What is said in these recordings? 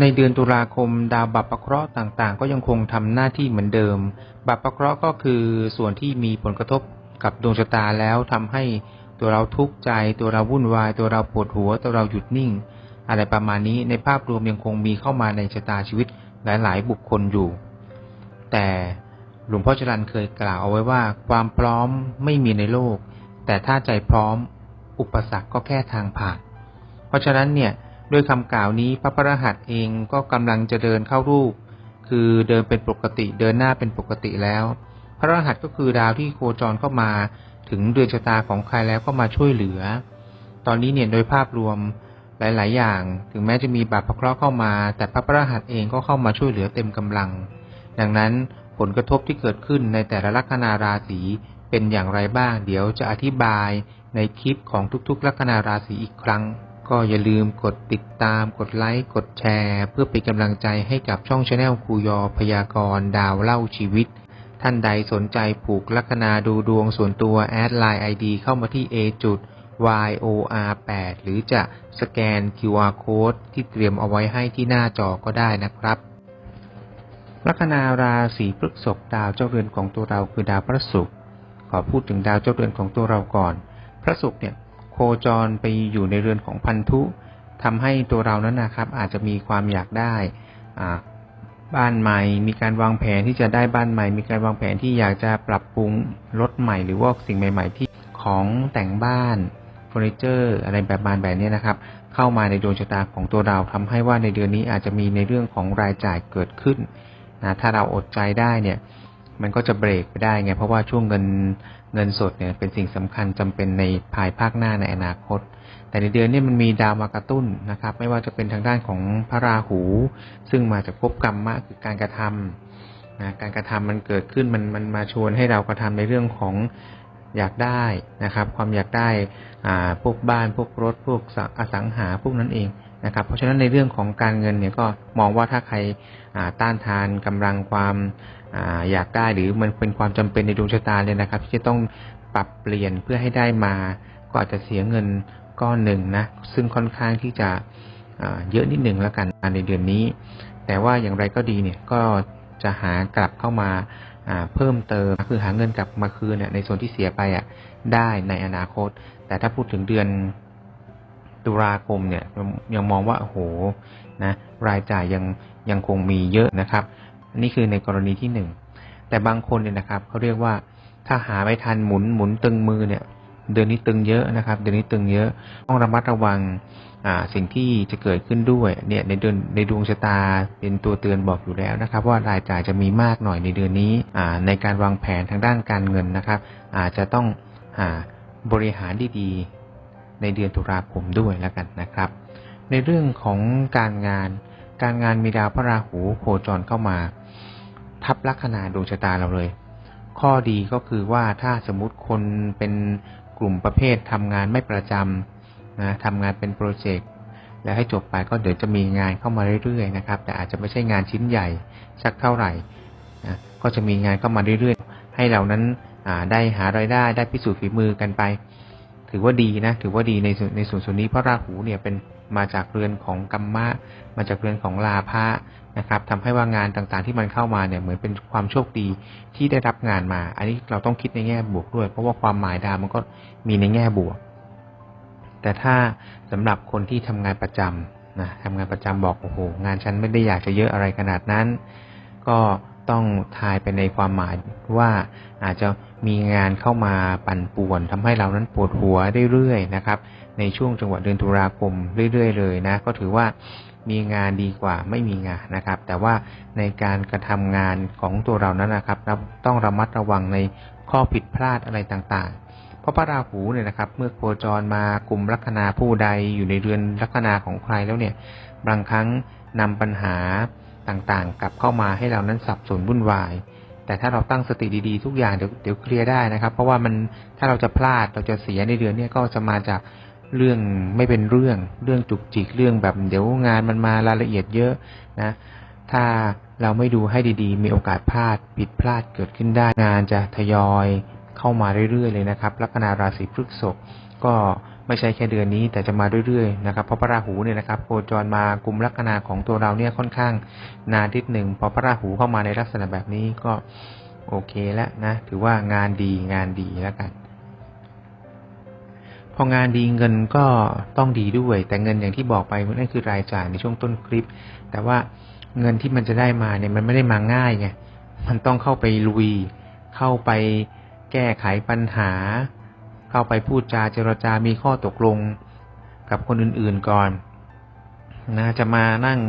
ในเดือนตุลาคม ดาวบัพเคราะห์ต่างๆ ก็ยังคงทำหน้าที่เหมือนเดิม บัพเคราะห์ก็คือส่วนที่มีผลกระทบกับดวงชะตาแล้วทำให้ตัวเราทุกข์ใจ ตัวเราวุ่นวาย ตัวเราปวดหัว ตัวเราหยุดนิ่ง อะไรประมาณนี้ในภาพรวมยังคงมีเข้ามาในชะตาชีวิตหลายๆ บุคคลอยู่ แต่หลวงพ่อจรันเคยกล่าวเอาไว้ว่า ความพร้อมไม่มีในโลก แต่ถ้าใจพร้อม อุปสรรคก็แค่ทางผ่าน เพราะฉะนั้นเนี่ย ด้วยคำกล่าวนี้พระพระหัตเองก็กำลังจะเดินเข้ารูป คือเดินเป็นปกติเดินหน้าเป็นปกติแล้ว พระรหัสก็คือดาวที่โคจรเข้ามาถึงเดือนชะตาของใครแล้วก็มาช่วยเหลือ ตอนนี้เนี่ยโดยภาพรวมหลาย ๆ อย่าง ถึงแม้จะมีบาปพระเคราะห์เข้ามา แต่พระพระหัสเองก็เข้ามาช่วยเหลือเต็มกำลัง ดังนั้นผลกระทบที่เกิดขึ้นในแต่ละลัคนาราศีเป็นอย่างไรบ้าง เดี๋ยวจะอธิบายในคลิปของทุก ๆ ลัคนาราศีอีกครั้ง ก็อย่าลืมกดติดตาม กดไลค์ กดแชร์ เพื่อเป็นกำลังใจให้กับช่องชาแนลครูยอพยากรณ์ดาวเล่าชีวิต ท่านใดสนใจผูกลัคนาดูดวงส่วนตัวแอดไลน์ ID เข้ามาที่ a จุด YOR 8 หรือจะสแกน QR Code ที่เตรียมเอาไว้ให้ที่หน้าจอก็ได้นะครับ ลัคนาราศีพฤษภดาวเจ้าเรือนของตัวเราคือดาวพระศุกร์ขอพูดถึงดาวเจ้าเรือนของตัวเราก่อน พระศุกร์เนี่ย โคจรไปอยู่ในเรือนของพันธุทำให้ตัวเรานั้นนะครับ อาจจะมีความอยากได้บ้านใหม่ มีการวางแผนที่จะได้บ้านใหม่ มีการวางแผนที่อยากจะปรับปรุงรถใหม่ หรือว่าสิ่งใหม่ ๆ ที่ของแต่งบ้านเฟอร์นิเจอร์อะไรแบบบานแบบนี้นะครับ เข้ามาในดวงชะตาของตัวเราทำให้ว่าในเดือนนี้อาจจะมีในเรื่องของรายจ่ายเกิดขึ้นนะถ้าเราอดใจได้เนี่ย มันก็จะเบรกไปได้ไง เพราะว่าช่วงเงินเงินสดเนี่ยเป็นสิ่งสำคัญจำเป็นในภายภาคหน้าในอนาคต แต่ในเดือนนี้มันมีดาวมากระตุ้นนะครับ ไม่ว่าจะเป็นทางด้านของพระราหู ซึ่งมาจากภพกรรมะคือการกระทำนะการกระทำมันเกิดขึ้นมันมันมาชวนให้เรากระทำในเรื่องของอยากได้นะครับ ความอยากได้อ่าพวกบ้านพวกรถพวกอสังหาพวกนั้นเองนะครับ เพราะฉะนั้นในเรื่องของการเงินเนี่ยก็มองว่าถ้าใครต้านทานกำลังความ อยากได้หรือมันเป็นความจำเป็นในดวงชะตาเลยนะครับ ที่จะต้องปรับเปลี่ยนเพื่อให้ได้มา ก็อาจจะเสียเงินก้อนหนึ่งนะ ซึ่งค่อนข้างที่จะเยอะนิดหนึ่งแล้วกันในเดือนนี้ แต่ว่าอย่างไรก็ดีเนี่ยก็จะหากลับเข้ามาเพิ่มเติมคือหาเงินกลับมาคืนในส่วนที่เสียไปอะได้ในอนาคต แต่ถ้าพูดถึงเดือนตุลาคมเนี่ยยังมองว่าโอ้โหนะรายจ่ายยังยังคงมีเยอะนะครับ นี่คือในกรณีที่หนึ่งแต่บางคนเนี่ยนะครับเขาเรียกว่าถ้าหาไม่ทันหมุนหมุนตึงมือเนี่ย เดือนนี้ตึงเยอะนะครับ เดือนนี้ตึงเยอะต้องระมัดระวังอ่าสิ่งที่จะเกิดขึ้นด้วยเนี่ยในเดือนในดวงชะตาเป็นตัวเตือนบอกอยู่แล้วนะครับ ว่ารายจ่ายจะมีมากหน่อยในเดือนนี้อ่าในการวางแผนทางด้านการเงินนะครับ อาจจะต้องอ่าบริหารดีๆในเดือนตุลาคมด้วยแล้วกันนะครับ ในเรื่องของการงานการงานมีดาวพระราหูโคจรเข้ามา ทับลัคนาดวงชะตาเราเลย ข้อดีก็คือว่าถ้าสมมติคนเป็นกลุ่มประเภททำงานไม่ประจำนะทำงานเป็นโปรเจกต์แล้วให้จบไปก็เดี๋ยวจะมีงานเข้ามาเรื่อยๆนะครับ แต่อาจจะไม่ใช่งานชิ้นใหญ่สักเท่าไหร่นะก็จะมีงานเข้ามาเรื่อยๆ ให้เรานั้นได้หารายได้ได้พิสูจน์ฝีมือกันไป ถือว่าดีนะ ถือว่าดีในในส่วนส่วนนี้เพราะราหูเนี่ยเป็น มาจากเรือนของกัมมะ มาจากเรือนของลาภะนะครับทำให้ว่างานต่างๆที่มันเข้ามาเนี่ยเหมือนเป็นความโชคดีที่ได้รับงานมา อันนี้เราต้องคิดในแง่บวกด้วย เพราะว่าความหมายดาวมันก็มีในแง่บวก แต่ถ้าสำหรับคนที่ทำงานประจำนะทำงานประจำบอกโอ้โหงานฉันไม่ได้อยากจะเยอะอะไรขนาดนั้น ก็ต้องทายไปในความหมายว่าอาจจะมีงานเข้ามาปั่นป่วนทำให้เรานั้นปวดหัวเรื่อยๆนะครับ ในช่วงจังหวะเดือนตุลาคมเรื่อยๆเลยนะ ก็ถือว่ามีงานดีกว่าไม่มีงานนะครับ แต่ว่าในการกระทำงานของตัวเรานั้นนะครับเราต้องระมัดระวังในข้อผิดพลาดอะไรต่างๆ เพราะพระราหูเนี่ยนะครับ เมื่อโคจรมากลุ่มลัคนาผู้ใดอยู่ในเรือนลัคนาของใครแล้วเนี่ย บางครั้งนำปัญหาต่างๆ กลับเข้ามาให้เรานั้นสับสนวุ่นวาย แต่ถ้าเราตั้งสติดีๆทุกอย่างเดี๋ยวเดี๋ยวเคลียร์ได้นะครับ เพราะว่ามันถ้าเราจะพลาดเราจะเสียในเดือนนี้ก็จะมาจาก เรื่องไม่เป็นเรื่อง เรื่องจุกจิกเรื่องแบบเดี๋ยวงานมันมารายละเอียดเยอะนะ ถ้าเราไม่ดูให้ดีๆ มีโอกาสพลาดผิดพลาดเกิดขึ้นได้งานจะทยอยเข้ามาเรื่อยๆเลยนะครับ ลัคนาราศีพฤษภก็ไม่ใช่แค่เดือนนี้แต่จะมาเรื่อยๆนะครับเพราะพระราหูเนี่ยนะครับโคจรมากลุ่มลัคนาของตัวเราเนี่ยค่อนข้างนานทิศหนึ่งพอพระราหูเข้ามาในลักษณะแบบนี้ก็โอเคแล้วนะ ถือว่างานดีงานดีแล้วกัน พองานดีเงินก็ต้องดีด้วย แต่เงินอย่างที่บอกไปนั่นคือรายจ่ายในช่วงต้นคลิป แต่ว่าเงินที่มันจะได้มาเนี่ยมันไม่ได้มาง่ายไงมันต้องเข้าไปลุย เข้าไปแก้ไขปัญหา เข้าไปพูดจาเจรจามีข้อตกลงกับคนอื่นๆก่อนนะจะมานั่ง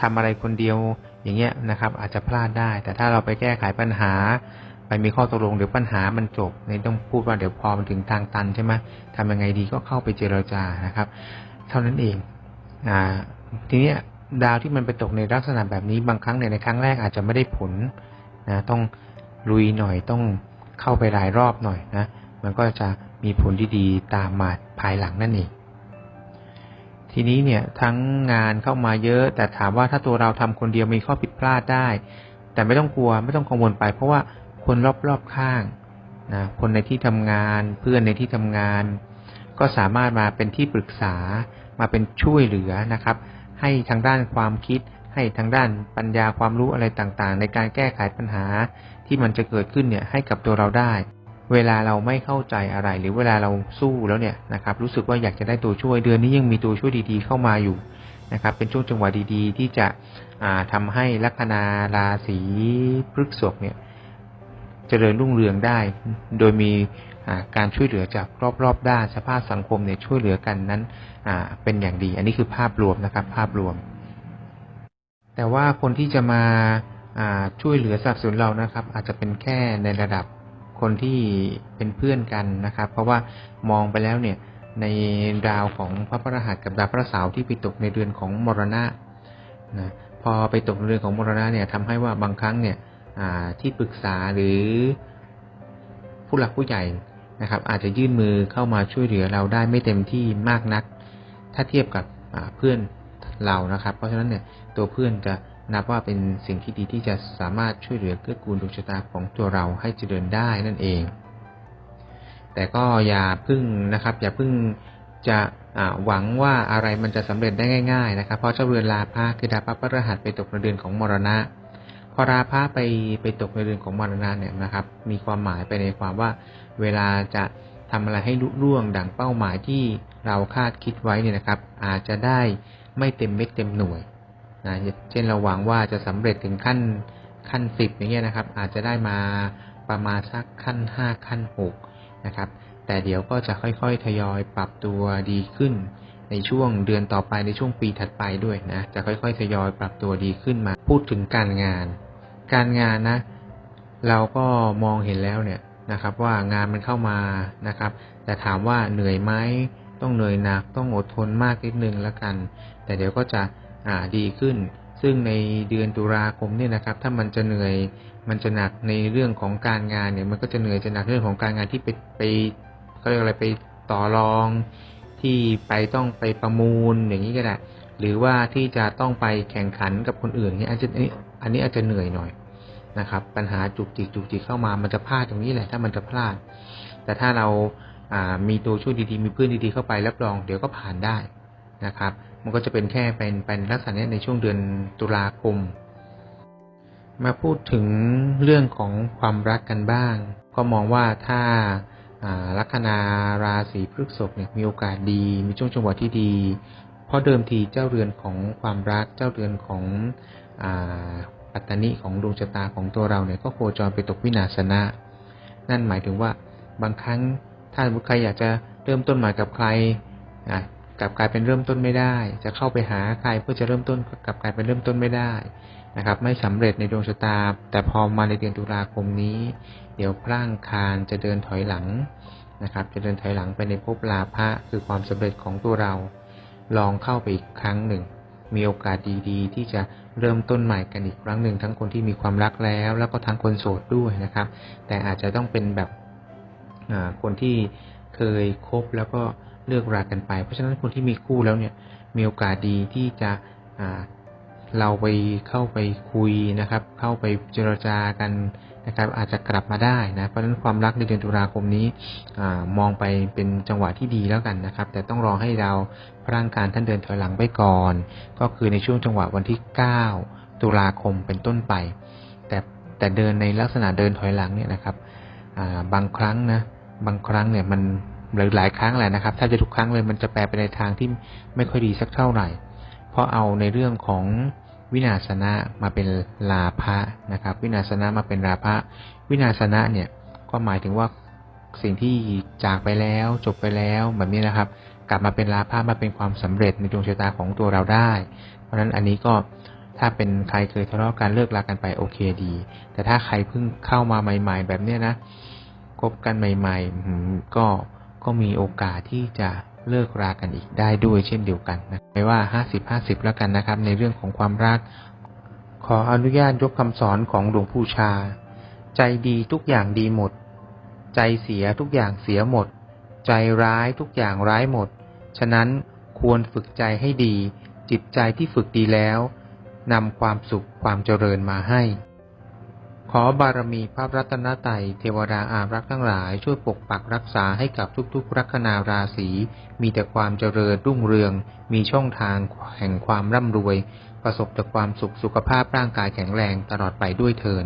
ทำอะไรคนเดียวอย่างเงี้ยนะครับ อาจจะพลาดได้ แต่ถ้าเราไปแก้ไขปัญหา ไปมีข้อตกลงเดี๋ยวปัญหามันจบในต้องพูดว่าเดี๋ยวพอมันถึงทางตันใช่ไหมทำยังไงดีก็เข้าไปเจรจานะครับ เท่านั้นเองอ่าทีนี้ดาวที่มันไปตกในลักษณะแบบนี้บางครั้งเนี่ยในครั้งแรกอาจจะไม่ได้ผลนะต้องลุยหน่อยต้องเข้าไปหลายรอบหน่อยนะมันก็จะมีผลที่ดีตามมาภายหลังนั่นเอง ทีนี้เนี่ยทั้งงานเข้ามาเยอะ แต่ถามว่าถ้าตัวเราทำคนเดียวมีข้อผิดพลาดได้ แต่ไม่ต้องกลัวไม่ต้องกังวลไป เพราะว่า คนรอบๆข้างนะคนในที่ทำงาน เพื่อนในที่ทำงาน ก็สามารถมาเป็นที่ปรึกษามาเป็นช่วยเหลือนะครับ ให้ทางด้านความคิด ให้ทางด้านปัญญาความรู้อะไรต่างๆ ในการแก้ไขปัญหาที่มันจะเกิดขึ้นเนี่ยให้กับตัวเราได้ เวลาเราไม่เข้าใจอะไร หรือเวลาเราสู้แล้วเนี่ยนะครับ รู้สึกว่าอยากจะได้ตัวช่วยเดือนนี้ยังมีตัวช่วยดีๆ เข้ามาอยู่นะครับ เป็นช่วงจังหวะดีๆ ที่จะทำให้ลัคนาราศีพฤกษภเนี่ย เจริญรุ่งเรืองได้ โดยมีการช่วยเหลือจากรอบๆด้านสภาพสังคมเนี่ยช่วยเหลือกันนั้นเป็นอย่างดี อันนี้คือภาพรวมนะครับ ภาพรวม แต่ว่าคนที่จะมาช่วยเหลือสนับสนุนเรานะครับ อาจจะเป็นแค่ในระดับคนที่เป็นเพื่อนกันนะครับ เพราะว่ามองไปแล้วเนี่ยในดาวของพระพระหัสกับดาวพระเสาร์ที่ไปตกในเดือนของมรณะนะพอไปตกในเดือนของมรณะเนี่ยทำให้ว่าบางครั้งเนี่ย ที่ปรึกษาหรือผู้หลักผู้ใหญ่นะครับ อาจจะยื่นมือเข้ามาช่วยเหลือเราได้ไม่เต็มที่มากนัก ถ้าเทียบกับเพื่อนเรานะครับ เพราะฉะนั้นเนี่ยตัวเพื่อนจะนับว่าเป็นสิ่งที่ดีที่จะสามารถช่วยเหลือเกื้อกูลดวงชะตาของตัวเราให้เจริญได้นั่นเอง แต่ก็อย่าพึ่งนะครับ อย่าพึ่งจะหวังว่าอะไรมันจะสำเร็จได้ง่าย ๆ นะครับ เพราะเจ้าเรือนลาภะคือดาวพระพฤหัสไปตกในเดือนของมรณะ พอราพะไปไปตกในเดือนของมรณะเนี่ยนะครับ มีความหมายไปในความว่า เวลาจะทำอะไรให้ลุล่วงดังเป้าหมายที่เราคาดคิดไว้เนี่ยนะครับ อาจจะได้ไม่เต็มเม็ดเต็มหน่วยนะเช่นเราหวังว่าจะสำเร็จถึงขั้นขั้นสิบอย่างเงี้ยนะครับ อาจจะได้มาประมาณสักขั้นห้าขั้นหกนะครับ แต่เดี๋ยวก็จะค่อยๆ ทยอยปรับตัวดีขึ้น ในช่วงเดือนต่อไปในช่วงปีถัดไปด้วยนะ จะค่อยๆทยอยปรับตัวดีขึ้นมา พูดถึงการงาน การงานนะ เราก็มองเห็นแล้วเนี่ยนะครับ ว่างานมันเข้ามานะครับ แต่ถามว่าเหนื่อยไหมต้องเหนื่อยหนักต้องอดทนมากนิดนึงแล้วกัน แต่เดี๋ยวก็จะอ่าดีขึ้น ซึ่งในเดือนตุลาคมเนี่ยนะครับ ถ้ามันจะเหนื่อยมันจะหนักในเรื่องของการงานเนี่ย มันก็จะเหนื่อยจะหนักเรื่องของการงานที่ไปไปเขาเรียกอะไรไปต่อรอง ที่ไปต้องไปประมูลอย่างนี้ก็ได้ หรือว่าที่จะต้องไปแข่งขันกับคนอื่นนี่อาจจะอันนี้อาจจะเหนื่อยหน่อยนะครับ ปัญหาจุกจิกจุกจิกเข้ามามันจะพลาดตรงนี้แหละ ถ้ามันจะพลาด แต่ถ้าเราามีตัวช่วยดีๆ มีเพื่อนดีๆเข้าไปรับรอง เดี๋ยวก็ผ่านได้นะครับ มันก็จะเป็นแค่เป็นเป็นลักษณะนี้ในช่วงเดือนตุลาคม มาพูดถึงเรื่องของความรักกันบ้าง ก็มองว่าถ้า ลัคนาราศีพฤษภเนี่ยมีโอกาสดี มีช่วงจังหวะที่ดี เพราะเดิมทีเจ้าเรือนของความรักเจ้าเรือนของอปัตตนิของดวงชะตาของตัวเราเนี่ยก็โคจรไปตกวินาศนะ นั่นหมายถึงว่าบางครั้งถ้าใครอยากจะเริ่มต้นใหม่กับใครกลับกลายเป็นเริ่มต้นไม่ได้ จะเข้าไปหาใครเพื่อจะเริ่มต้นกลับกลายเป็นเริ่มต้นไม่ได้นะครับ ไม่สำเร็จในดวงชะตา แต่พอมาในเดือนตุลาคมนี้ เดี๋ยวพร่างคารจะเดินถอยหลัง นะครับจะเดินถอยหลังไปในภพลาภะคือความสำเร็จของตัวเรา ลองเข้าไปอีกครั้งหนึ่ง มีโอกาสดีๆ ที่จะเริ่มต้นใหม่กันอีกครั้งหนึ่ง ทั้งคนที่มีความรักแล้ว แล้วก็ทั้งคนโสดด้วยนะครับ แต่อาจจะต้องเป็นแบบคนที่เคยคบแล้วก็เลิกรากันไป เพราะฉะนั้นคนที่มีคู่แล้วเนี่ยมีโอกาสดีที่จะเราไปเข้าไปคุยนะครับ เข้าไปเจรจากัน นะครับอาจจะกลับมาได้นะเพราะฉะนั้นความรักในเดือนตุลาคมนี้อมองไปเป็นจังหวะที่ดีแล้วกันนะครับ แต่ต้องรอให้ดาวพร่างการท่านเดินถอยหลังไปก่อน ก็คือในช่วงจังหวะวันที่ 9 ตุลาคมเป็นต้นไป แต่แต่เดินในลักษณะเดินถอยหลังเนี่ยนะครับบางครั้งนะบางครั้งเนี่ยมันหรือหลายครั้งแหละนะครับ ถ้าจะทุกครั้งเลยมันจะแปลไปในทางที่ไม่ค่อยดีสักเท่าไหร่ เพราะเอาในเรื่องของ วินาศนะมาเป็นลาภะนะครับ วินาศนะมาเป็นลาภะวินาศนะเนี่ยก็หมายถึงว่าสิ่งที่จากไปแล้วจบไปแล้วแบบนี้นะครับ กลับมาเป็นลาภะมาเป็นความสำเร็จในดวงชะตาของตัวเราได้ เพราะฉะนั้นอันนี้ก็ถ้าเป็นใครเคยทะเลาะกันเลิกลากันไปโอเคดี แต่ถ้าใครเพิ่งเข้ามาใหม่ ๆ แบบเนี้ยนะคบกันใหม่ ๆ ก็ ก็มีโอกาสที่จะเลิกรากันอีกได้ด้วยเช่นเดียวกันนะไม่ว่าห้าสิบห้าสิบแล้วกันนะครับ ในเรื่องของความรัก ขออนุญาตยกคำสอนของหลวงปู่ชา ใจดีทุกอย่างดีหมด ใจเสียทุกอย่างเสียหมด ใจร้ายทุกอย่างร้ายหมด ฉะนั้นควรฝึกใจให้ดี จิตใจที่ฝึกดีแล้วนำความสุขความเจริญมาให้ ขอบารมีพระรัตนตรัยเทวดาอารักษ์ทั้งหลายช่วยปกปักรักษาให้กับทุกๆ ลัคนาราศีมีแต่ความเจริญรุ่งเรือง มีช่องทางแห่งความร่ำรวย ประสบแต่ความสุขสุขภาพร่างกายแข็งแรงตลอดไปด้วยเทิน